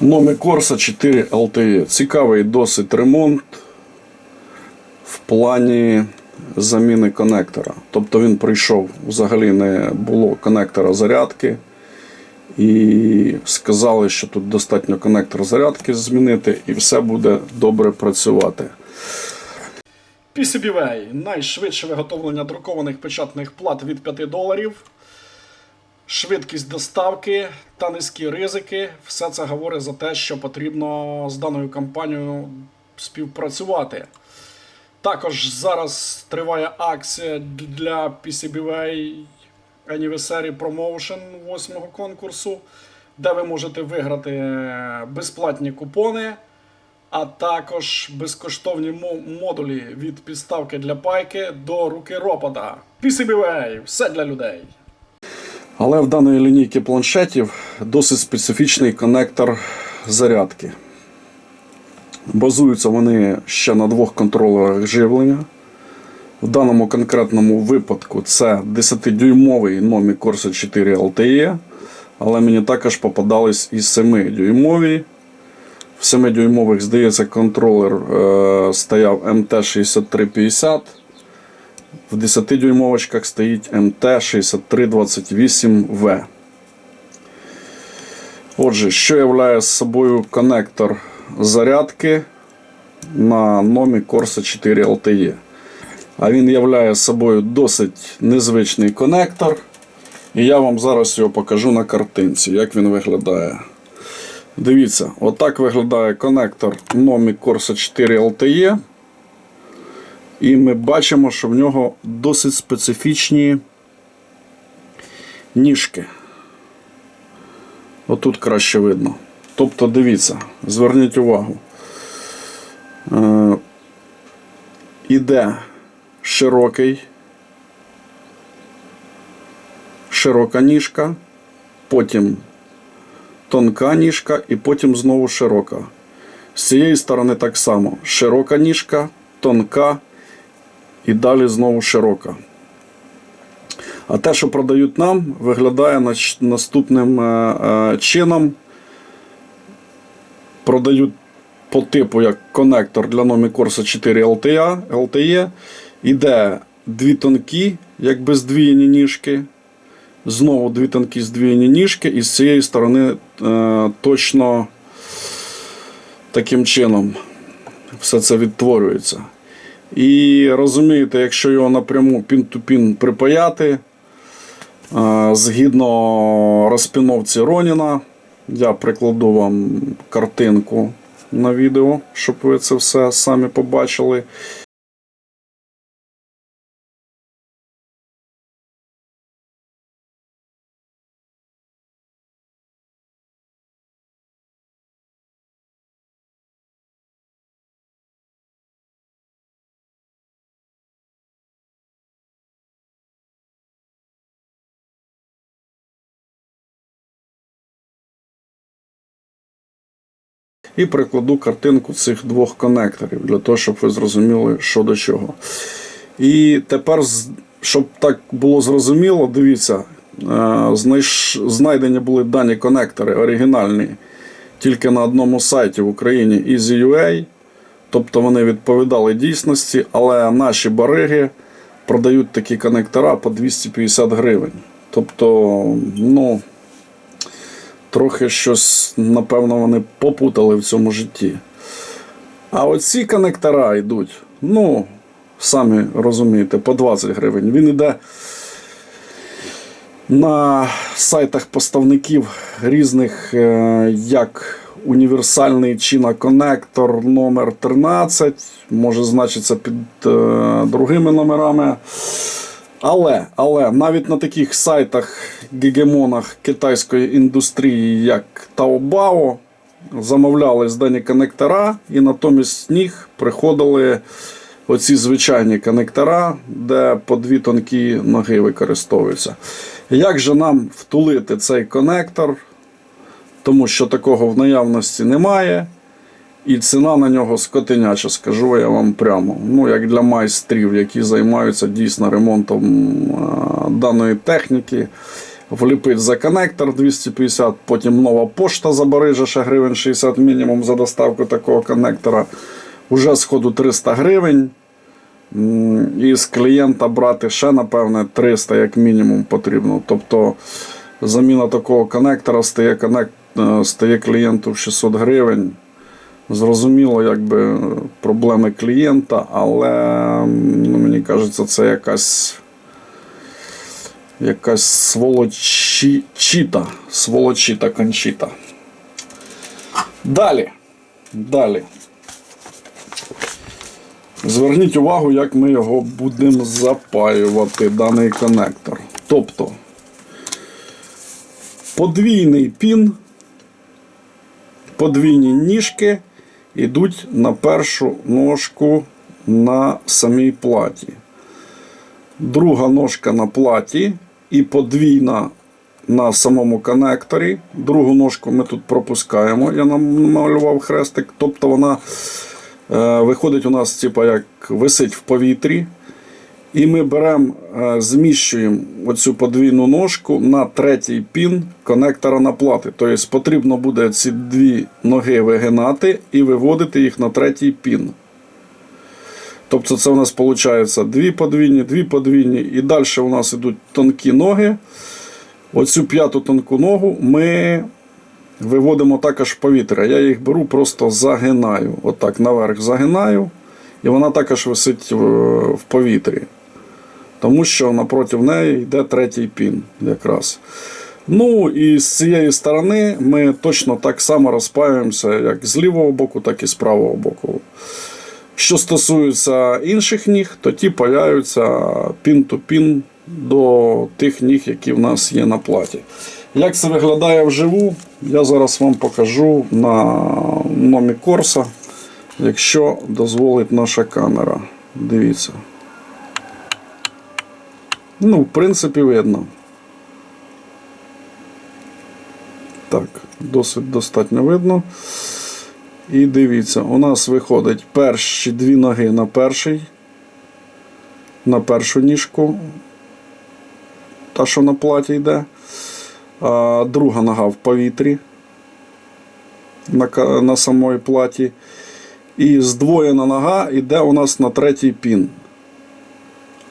Номі Корса 4 LTE. Цікавий досить ремонт в плані заміни конектора. Тобто він прийшов, взагалі не було конектора зарядки. І сказали, що тут достатньо конектор зарядки змінити, і все буде добре працювати. PCBWay – найшвидше виготовлення друкованих печатних плат від 5 доларів. Швидкість доставки та низькі ризики. Все це говорить за те, що потрібно з даною компанією співпрацювати. Також зараз триває акція для PCBWay Anniversary Promotion 8 конкурсу, де ви можете виграти безплатні купони, а також безкоштовні модулі від підставки для пайки до руки ропода. PCBWay – все для людей. Але в даної лінійки планшетів досить специфічний конектор зарядки. Базуються вони ще на двох контролерах живлення. В даному конкретному випадку це 10-дюймовий Nomі Corsa 4 LTE, але мені також попадались і 7-дюймові. В 7-дюймових, здається, контролер е, стояв MT6350. В 10-дюймовочках стоїть MT6328V. Отже, що являє собою конектор зарядки на Nomі Corsa 4 LTE? А він являє собою досить незвичний конектор. І я вам зараз його покажу на картинці, як він виглядає. Дивіться, отак виглядає конектор Nomі Corsa 4 LTE. І ми бачимо, що в нього досить специфічні ніжки. Отут краще видно. Тобто, дивіться, зверніть увагу. Е, іде широкий, широка ніжка, потім тонка ніжка і потім знову широка. З цієї сторони так само. Широка ніжка, тонка і далі знову широка. А те, що продають нам, виглядає наступним е, е, чином. Продають по типу як конектор для Nomі Corsa 4 LTE, LTE. Іде дві тонкі, якби здвоєні ніжки. Знову дві тонкі здвоєні ніжки, і з цієї сторони е, точно таким чином все це відтворюється. І розумієте, якщо його напряму пін-ту-пін припаяти, згідно розпіновці Роніна, я прикладу вам картинку на відео, щоб ви це все самі побачили. І прикладу картинку цих двох конекторів для того, щоб ви зрозуміли, що до чого. І тепер, щоб так було зрозуміло, дивіться, е, знайдені були дані конектори оригінальні тільки на одному сайті в Україні EasyUA. Тобто вони відповідали дійсності, але наші бариги продають такі конектора по 250 гривень. Тобто, ну, трохи щось, напевно, вони попутали в цьому житті. А оці конектора йдуть, ну, самі розумієте, по 20 гривень. Він йде на сайтах поставників різних, е, як універсальний China конектор номер 13, може значиться під е, другими номерами. Але, але навіть на таких сайтах, гегемонах китайської індустрії, як Taobao, замовляли здані коннектора, і натомість них приходили оці звичайні коннектора, де по дві тонкі ноги використовуються. Як же нам втулити цей коннектор? Тому що такого в наявності немає. І ціна на нього скотиняча, скажу я вам прямо. Ну, як для майстрів, які займаються дійсно ремонтом даної техніки. вліпити за коннектор 250, потім нова пошта за Барижа, ще гривень 60 мінімум за доставку такого коннектора. Уже сходу 300 гривень. І з клієнта брати ще, напевне, 300 як мінімум потрібно. Тобто заміна такого коннектора стає, е, стає клієнту в 600 гривень. Зрозуміло, якби проблеми клієнта, але ну, мені кажеться, це якась якась сволочіта, сволочіта кончіта. Далі. Далі. Зверніть увагу, як ми його будемо запаювати, даний коннектор. Тобто подвійний пін, подвійні ніжки йдуть на першу ножку на самій платі. Друга ножка на платі і подвійна на самому коннекторі. Другу ножку ми тут пропускаємо. Я намалював хрестик. Тобто вона е, виходить у нас, типу, як висить в повітрі. І ми беремо, е, зміщуємо оцю подвійну ножку на третій пін конектора на плати. Тобто потрібно буде ці дві ноги вигинати і виводити їх на третій пін. Тобто це у нас виходить дві подвійні, дві подвійні, і далі у нас йдуть тонкі ноги. Оцю п'яту тонку ногу ми виводимо також в повітря. Я їх беру, просто загинаю. Отак наверх загинаю, і вона також висить в повітрі. Тому що напроти неї йде третій пін якраз. Ну і з цієї сторони ми точно так само розпаюємося, як з лівого боку, так і з правого боку. Що стосується інших ніг, то ті паяються пін-то-пін до тих ніг, які в нас є на платі. Як це виглядає вживу, я зараз вам покажу на номі Корса, якщо дозволить наша камера. Дивіться. Ну, в принципі, видно. Так, досить достатньо видно. І дивіться, у нас виходить перші дві ноги на перший, на першу ніжку, та, що на платі йде. А друга нога в повітрі на, на самої платі. І здвоєна нога йде у нас на третій пін.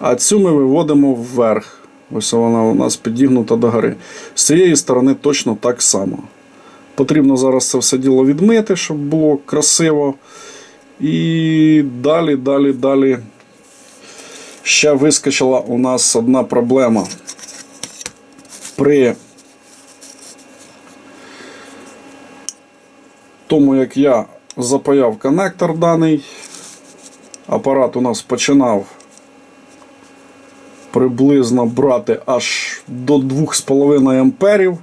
А цю ми виводимо вверх. Ось вона у нас підігнута догори. З цієї сторони точно так само. Потрібно зараз це все діло відмити, щоб було красиво. І далі, далі, далі. Ще вискочила у нас одна проблема. При тому, як я запаяв коннектор даний, апарат у нас починав приблизно брати аж до 2,5 амперів.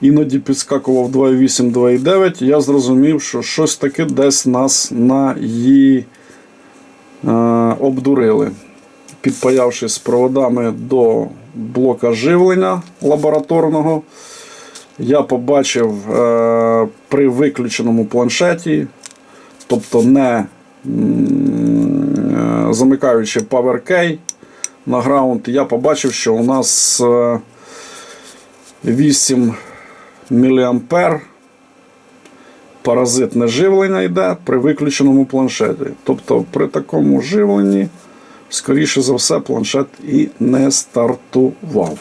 Іноді підскакував 2,8, 2,9. Я зрозумів, що щось таке десь нас на її е, обдурили. Підпаявшись проводами до блока живлення лабораторного, я побачив е, при виключеному планшеті, тобто не е, замикаючи Power Key на граунд, я побачив, що у нас е, 8 мА паразитне живлення йде при виключеному планшеті. Тобто при такому живленні, скоріше за все, планшет і не стартував.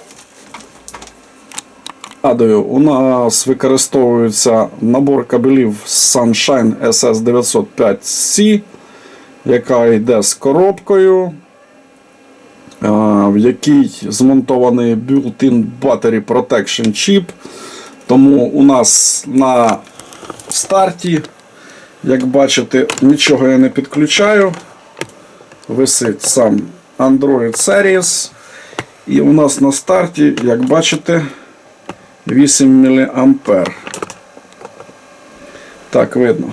Нагадую, у нас використовується набор кабелів Sunshine SS905C, яка йде з коробкою, е, в якій змонтований built-in Battery Protection Chip. Тому у нас на старті, як бачите, нічого я не підключаю. Висить сам Android Series. І у нас на старті, як бачите, 8 мА. Так, видно.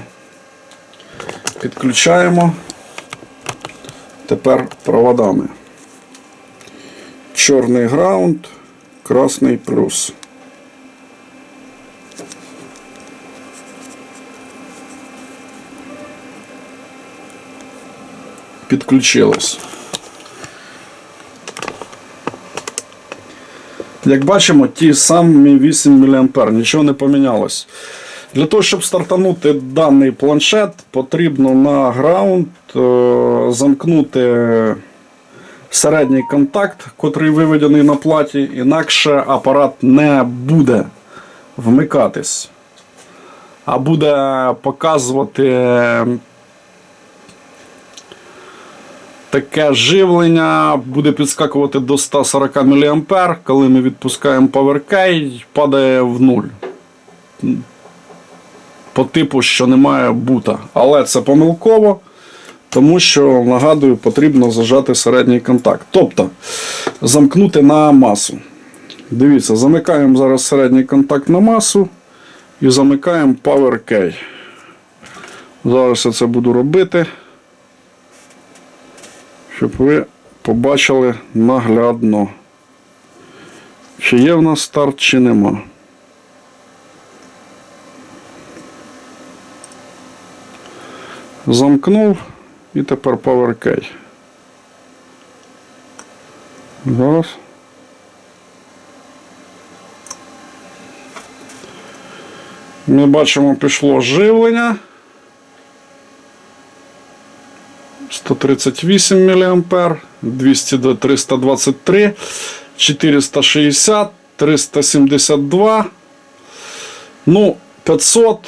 Підключаємо. Тепер проводами. Чорний граунд, красний плюс. Підключилось. Як бачимо, ті самі 8 мА, нічого не помінялось. Для того, щоб стартанути даний планшет, потрібно на граунд е, замкнути середній контакт, котрий виведений на платі, інакше апарат не буде вмикатись, а буде показувати таке живлення, буде підскакувати до 140 мА, коли ми відпускаємо PowerKey, падає в нуль. По типу, що немає бута. Але це помилково, тому що, нагадую, потрібно зажати середній контакт. Тобто замкнути на масу. Дивіться, замикаємо зараз середній контакт на масу і замикаємо PowerKey. Зараз я це буду робити, щоб ви побачили наглядно, чи є в нас старт, чи нема. Замкнув і тепер PowerKey. Зараз. Ми бачимо, пішло живлення. 138 мА, 200 до 323, 460, 372. Ну, 500,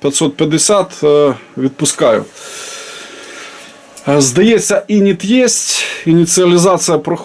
550 е, відпускаю. Е, Здається, ініт є, ініціалізація проходить.